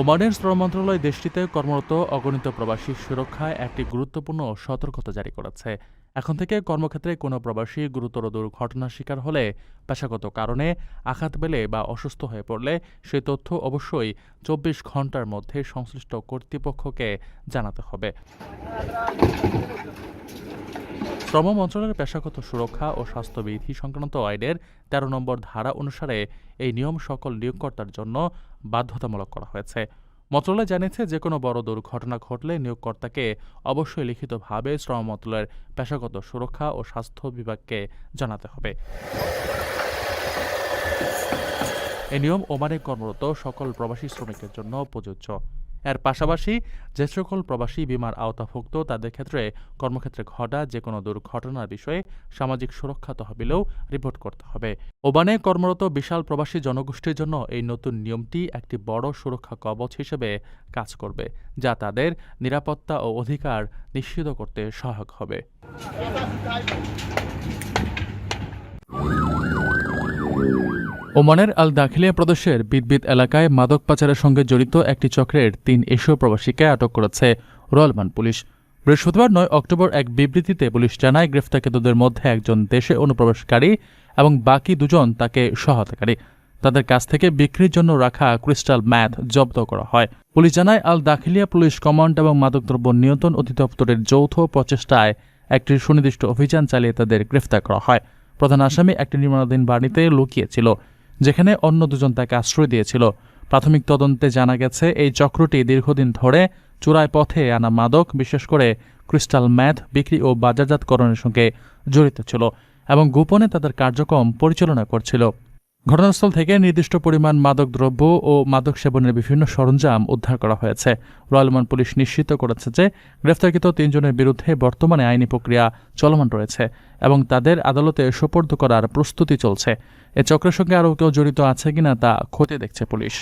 ওমানের শ্রম মন্ত্রণালয় দেশটিতে কর্মরত অগণিত প্রবাসী সুরক্ষায় একটি গুরুত্বপূর্ণ সতর্কতা জারি করেছে। এখন থেকে কর্মক্ষেত্রে কোনো প্রবাসী গুরুতর দুর্ঘটনার শিকার হলে পেশাগত কারণে আঘাত পেলে বা অসুস্থ হয়ে পড়লে সেই তথ্য অবশ্যই চব্বিশ ঘণ্টার মধ্যে সংশ্লিষ্ট কর্তৃপক্ষকে জানাতে হবে। শ্রম মন্ত্রণালয়ের পেশাগত সুরক্ষা ও স্বাস্থ্যবিধি সংক্রান্ত আইনের তেরো নম্বর ধারা অনুসারে এই নিয়ম সকল নিয়োগকর্তার জন্য বাধ্যতামূলক করা হয়েছে। মন্ত্রণালয় জানিয়েছে যে কোনো বড় দুর্ঘটনা ঘটলে নিয়োগকর্তাকে অবশ্যই লিখিতভাবে শ্রম মন্ত্রণালয়ের পেশাগত সুরক্ষা ও স্বাস্থ্য বিভাগকে জানাতে হবে। এ নিয়ম ওমানে কর্মরত সকল প্রবাসী শ্রমিকের জন্য প্রযোজ্য। এর পাশাপাশি যে সকল প্রবাসী বিমার আওতাভুক্ত, তাদের ক্ষেত্রে কর্মক্ষেত্রে ঘটা যে কোনো দুর্ঘটনার বিষয়ে সামাজিক সুরক্ষা তহবিলেও রিপোর্ট করতে হবে। ওমানে কর্মরত বিশাল প্রবাসী জনগোষ্ঠীর জন্য এই নতুন নিয়মটি একটি বড় সুরক্ষা কবচ হিসেবে কাজ করবে, যা তাদের নিরাপত্তা ও অধিকার নিশ্চিত করতে সহায়ক হবে। ওমানের আল দাখিলিয়া প্রদেশের বিদবিদ এলাকায় মাদক পাচারের সঙ্গে জড়িত একটি চক্রের তিন এশীয় প্রবাসীকে আটক করেছে রয়্যালমান পুলিশ। বৃহস্পতিবার নয় অক্টোবর এক বিবৃতিতে পুলিশ জানায়, গ্রেফতারকৃতদের মধ্যে একজন দেশে অনুপ্রবেশকারী এবং বাকি দুজন তাকে সহায়তাকারী। তাদের কাছ থেকে বিক্রির জন্য রাখা ক্রিস্টাল ম্যাথ জব্দ করা হয়। পুলিশ জানায় আল দাখিলিয়া পুলিশ কমান্ড এবং মাদকদ্রব্য নিয়ন্ত্রণ অধিদপ্তরের যৌথ প্রচেষ্টায় একটি সুনির্দিষ্ট অভিযান চালিয়ে তাদের গ্রেফতার করা হয়। প্রধান আসামি একটি নির্মাণাধীন বাড়িতে লুকিয়েছিল যেখানে অন্য দুজন তাকে আশ্রয় দিয়েছিল। প্রাথমিক তদন্তে জানা গেছে, এই চক্রটি দীর্ঘদিন ধরে চূড়ায় পথে আনা মাদক, বিশেষ করে ক্রিস্টাল ম্যাথ, বিক্রি ও বাজারজাতকরণের সঙ্গে জড়িত ছিল এবং গোপনে তাদের কার্যক্রম পরিচালনা করছিল। ঘটনাস্থল থেকে নির্দিষ্ট পরিমাণ মাদক দ্রব্য ও মাদক সেবনের বিভিন্ন সরঞ্জাম উদ্ধার করা হয়েছে। রয়্যালমান পুলিশ নিশ্চিত করেছে যে গ্রেফতারকৃত তিনজনের বিরুদ্ধে বর্তমানে আইনি প্রক্রিয়া চলমান রয়েছে এবং তাদের আদালতে সোপর্দ করার প্রস্তুতি চলছে। এ চক্রের সঙ্গে আরও কেউ জড়িত আছে কিনা তা খতিয়ে দেখছে পুলিশ।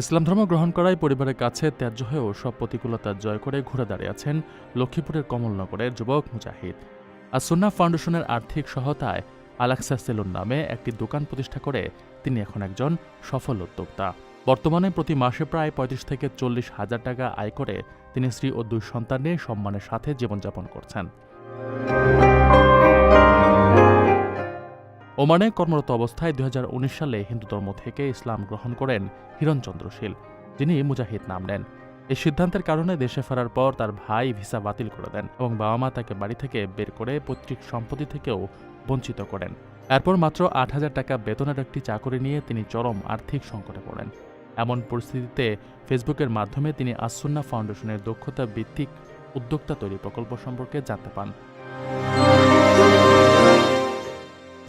ইসলাম ধর্ম গ্রহণ করায় পরিবারের কাছে ত্যায্য হয়েও সব প্রতিকূলতা জয় করে ঘুরে দাঁড়িয়ে আছেন লক্ষ্মীপুরের কমলনগরের যুবক মুজাহিদ। আর সুন্না ফাউন্ডেশনের আর্থিক সহায়তায় আলাক্সা সেলুন নামে একটি দোকান প্রতিষ্ঠা করে তিনি এখন একজন সফল উদ্যোক্তা। বর্তমানে প্রতি মাসে প্রায় পঁয়ত্রিশ থেকে চল্লিশ হাজার টাকা আয় করে তিনি স্ত্রী ও দুই সন্তান নিয়ে সম্মানের সাথে জীবনযাপন করছেন। ওমানে কর্মরত অবস্থায় দু হাজার উনিশ সালে হিন্দু ধর্ম থেকে ইসলাম গ্রহণ করেন হিরণচন্দ্র শীল, যিনি মুজাহিদ নাম নেন। এই সিদ্ধান্তের কারণে দেশে ফেরার পর তার ভাই ভিসা বাতিল করে দেন এবং বাবা মা তাকে বাড়ি থেকে বের করে পৈতৃক সম্পত্তি থেকেও বঞ্চিত করেন। এরপর মাত্র আট হাজার টাকা বেতনের একটি চাকরি নিয়ে তিনি চরম আর্থিক সংকটে পড়েন। এমন পরিস্থিতিতে ফেসবুকের মাধ্যমে তিনি আসুন্না ফাউন্ডেশনের দক্ষতা ভিত্তিক উদ্যোক্তা তৈরি প্রকল্প সম্পর্কে জানতে পান।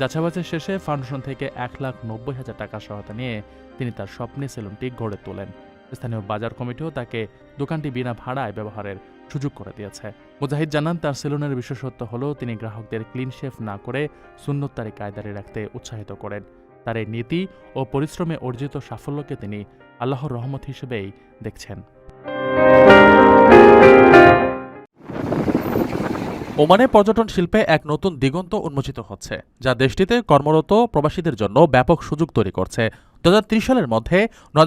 যাচাবাচের শেষে ফাউন্ডেশন থেকে এক লাখ নব্বই হাজার টাকা সহায়তা নিয়ে তিনি তার স্বপ্নে সেলুনটি গড়ে তোলেন। স্থানীয় বাজার কমিটিও তাকে দোকানটি বিনা ভাড়ায় ব্যবহারের সুযোগ করে দিয়েছে। মুজাহিদ জানান, তার সেলুনের বিশেষত্ব হল তিনি গ্রাহকদের ক্লিন শেফ না করে সুন্নততারি কায়দারে রাখতে উৎসাহিত করেন। তার এই নীতি ও পরিশ্রমে অর্জিত সাফল্যকে তিনি আল্লাহর রহমত হিসেবেই দেখছেন। ওমানে পর্যটন শিল্পে এক নতুন দিগন্ত উন্মোচিত হচ্ছে, যা দেশটিতে কর্মরত প্রবাসীদের জন্য ব্যাপক সুযোগ তৈরি করছে। দু হাজার ত্রিশ সালের মধ্যে ন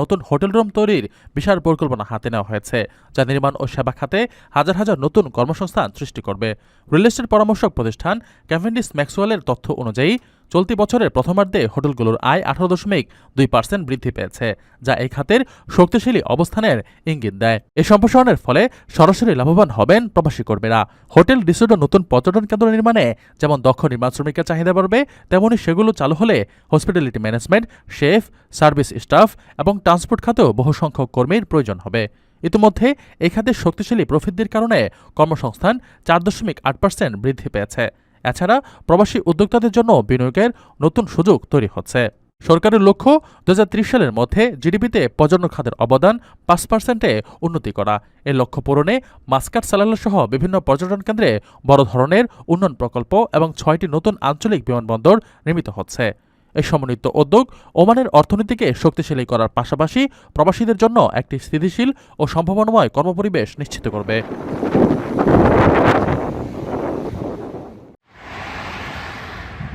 নতুন হোটেল রুম তৈরির বিশাল পরিকল্পনা হাতে নেওয়া হয়েছে, যা নির্মাণ ও সেবা খাতে হাজার হাজার নতুন কর্মসংস্থান সৃষ্টি করবে। রিয়েল এস্টেট পরামর্শক প্রতিষ্ঠান ক্যাভেন্ডিস ম্যাক্সওয়েলের তথ্য অনুযায়ী চলতি বছরের প্রথমার্ধে হোটেলগুলোর আয় আঠারো দশমিক দুই পার্সেন্ট বৃদ্ধি পেয়েছে, যা এই খাতের শক্তিশালী অবস্থানের ইঙ্গিত দেয়। এই সম্প্রসারণের ফলে সরাসরি লাভবান হবেন প্রবাসী কর্মীরা। হোটেল রিসোর্ট নতুন পর্যটন কেন্দ্র নির্মাণে যেমন দক্ষ নির্মাণ শ্রমিকের চাহিদা বাড়বে তেমনই সেগুলো চালু হলে hospitality management, chef, service staff এবং ট্রান্সপোর্ট খাতেও বহু সংখ্যক কর্মীর প্রয়োজন হবে। ইতিমধ্যে এই খাতের শক্তিশালী প্রবৃদ্ধির কারণে কর্মসংস্থান চার দশমিক আট পার্সেন্ট বৃদ্ধি পেয়েছে। এছাড়া প্রবাসী উদ্যোক্তাদের জন্য বিনিয়োগের নতুন সুযোগ তৈরি হচ্ছে। সরকারের লক্ষ্য দু হাজার ত্রিশ সালের মধ্যে জিডিপিতে পর্যটন খাতের অবদান পাঁচ পার্সেন্টে উন্নতি করা। এ লক্ষ্য পূরণে মাস্কাট সালালা সহ বিভিন্ন পর্যটন কেন্দ্রে বড় ধরনের উন্নয়ন প্রকল্প এবং ছয়টি নতুন আঞ্চলিক বিমানবন্দর নির্মিত হচ্ছে। এই সমন্বিত উদ্যোগ ওমানের অর্থনীতিকে শক্তিশালী করার পাশাপাশি প্রবাসীদের জন্য একটি স্থিতিশীল ও সম্ভাবনাময় কর্মপরিবেশ নিশ্চিত করবে।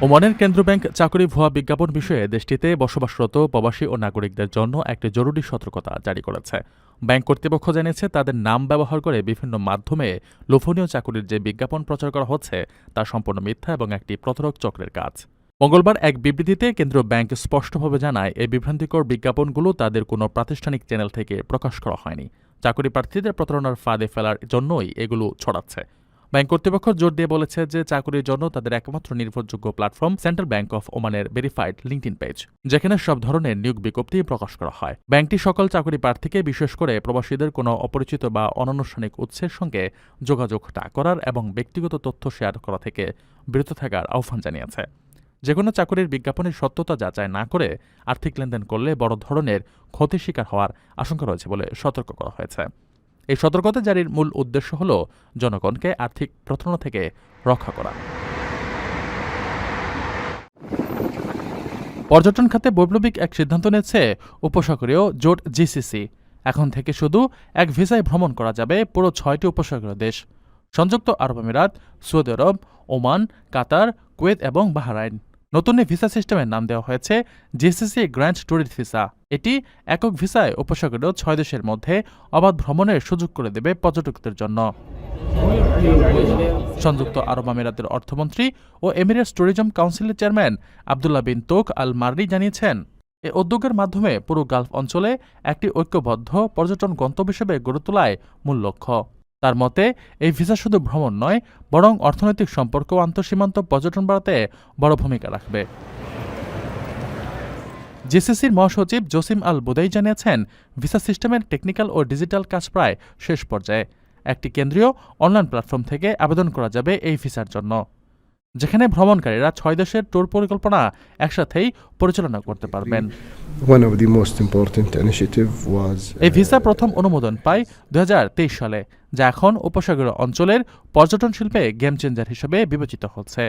ওমানের কেন্দ্র ব্যাংক চাকরি ভুয়া বিজ্ঞাপন বিষয়ে দেশটিতে বসবাসরত প্রবাসী ও নাগরিকদের জন্য একটি জরুরি সতর্কতা জারি করেছে। ব্যাংক কর্তৃপক্ষ জানিয়েছে, তাদের নাম ব্যবহার করে বিভিন্ন মাধ্যমে লোভনীয় চাকুরির যে বিজ্ঞাপন প্রচার করা হচ্ছে, তা সম্পূর্ণ মিথ্যা এবং একটি প্রতারক চক্রের কাজ। মঙ্গলবার এক বিবৃতিতে কেন্দ্রীয় ব্যাংক স্পষ্টভাবে জানায়, এই বিভ্রান্তিকর বিজ্ঞাপনগুলো তাদের কোনো প্রাতিষ্ঠানিক চ্যানেল থেকে প্রকাশ করা হয়নি। চাকরি প্রার্থীদের প্রতারণার ফাঁদে ফেলার জন্যই এগুলো ছড়াচ্ছে। ব্যাংক কর্তৃপক্ষ জোর দিয়ে বলেছে যে চাকুরির জন্য তাদের একমাত্র নির্ভরযোগ্য প্ল্যাটফর্ম সেন্ট্রাল ব্যাংক অফ ওমানের ভেরিফাইড লিঙ্কডিন পেজ, যেখানে সব ধরনের নিয়োগ বিজ্ঞপ্তি প্রকাশ করা হয়। ব্যাংকটি সকল চাকরি প্রার্থীকে বিশেষ করে প্রবাসীদের কোনো অপরিচিত বা অনানুষ্ঠানিক উৎসের সঙ্গে যোগাযোগ না করার এবং ব্যক্তিগত তথ্য শেয়ার করা থেকে বিরত থাকার আহ্বান জানিয়েছে। যেকোনো চাকরির বিজ্ঞাপনের সত্যতা যাচাই না করে আর্থিক লেনদেন করলে বড় ধরনের ক্ষতির শিকার হওয়ার আশঙ্কা রয়েছে বলে সতর্ক করা হয়েছে। এই সতর্কতা জারির মূল উদ্দেশ্য হল জনগণকে আর্থিক প্রতারণা থেকে রক্ষা করা। পর্যটন খাতে বৈপ্লবিক এক সিদ্ধান্ত নিয়েছে উপসাগরীয় জোট জিসিসি। এখন থেকে শুধু এক ভিসায় ভ্রমণ করা যাবে পুরো ছয়টি উপসাগরীয় দেশ। সংযুক্ত আরব আমিরাত, সৌদি আরব, ওমান, কাতার, কুয়েত এবং বাহরাইন। নতুন এই ভিসা সিস্টেমের নাম দেওয়া হয়েছে জিসিসি গ্র্যান্ড ট্যুরিস্ট ভিসা এটি একক ভিসায় উপসাগরীয় ছয় দেশের মধ্যে অবাধ ভ্রমণের সুযোগ করে দেবে পর্যটকদের জন্য। সংযুক্ত আরব আমিরাতের অর্থমন্ত্রী ও এমিরেটস ট্যুরিজম কাউন্সিলের chairman Abdullah bin Touq Al Marri জানিয়েছেন, এ উদ্যোগের মাধ্যমে পুরো গালফ অঞ্চলে একটি ঐক্যবদ্ধ পর্যটন গন্তব্য হিসেবে গড়ে তোলায় মূল লক্ষ্য। তার মতে, এই ভিসা শুধু ভ্রমণ নয়, বরং অর্থনৈতিক সম্পর্ক আন্তঃসীমান্ত পর্যটন বাড়াতে বড় ভূমিকা রাখবে। জিসিসির মহাসচিব জসিম আল বুদাই জানিয়েছেন, ভিসা সিস্টেমের টেকনিক্যাল ও ডিজিটাল কাজ প্রায় শেষ পর্যায়ে। একটি কেন্দ্রীয় অনলাইন প্ল্যাটফর্ম থেকে আবেদন করা যাবে এই ভিসার জন্য। যেখানে ভ্রমণকারীরা ছয় দেশের ট্যুর পরিকল্পনা একসাথেই পরিচালনা করতে পারবেন। Was এই ভিসা প্রথম অনুমোদন পায় দুহাজার তেইশ সালে যা এখন উপসাগরীয় অঞ্চলের পর্যটন শিল্পে গেম চেঞ্জার হিসেবে বিবেচিত হচ্ছে।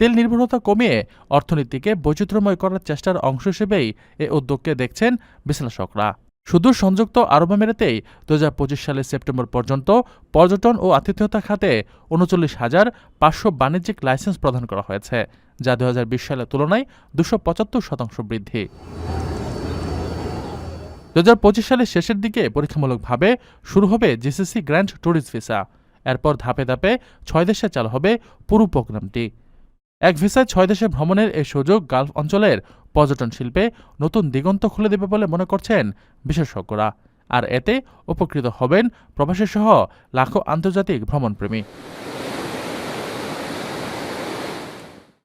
তেল নির্ভরতা কমিয়ে অর্থনীতিকে বৈচিত্র্যময় করার চেষ্টার অংশ হিসেবেই এ উদ্যোগকে দেখছেন বিশ্লেষকরা। শুধু সংযুক্ত আরব আমিরাতেই দু হাজার পঁচিশ সালের সেপ্টেম্বর পর্যন্ত পর্যটন ও আতিথেয়তা খাতে উনচল্লিশ হাজার পাঁচশো বাণিজ্যিক লাইসেন্স প্রদান করা হয়েছে, যা দু হাজার বিশ সালের তুলনায় দুশো পঁচাত্তর শতাংশ বৃদ্ধি। দু হাজার পঁচিশ সালের শেষের দিকে পরীক্ষামূলকভাবে শুরু হবে জিসিসি গ্র্যান্ড ট্যুরিস্ট ভিসা। এরপর ধাপে ধাপে ছয় দেশে চালু হবে পুরো প্রোগ্রামটি। এক ভিসায় ছয় দেশে ভ্রমণের এই সুযোগ গালফ অঞ্চলের পর্যটন শিল্পে নতুন দিগন্ত খুলে দেবে বলে মনে করছেন বিশেষজ্ঞরা। আর এতে উপকৃত হবেন প্রবাসী সহ লাখো আন্তর্জাতিক ভ্রমণপ্রেমী।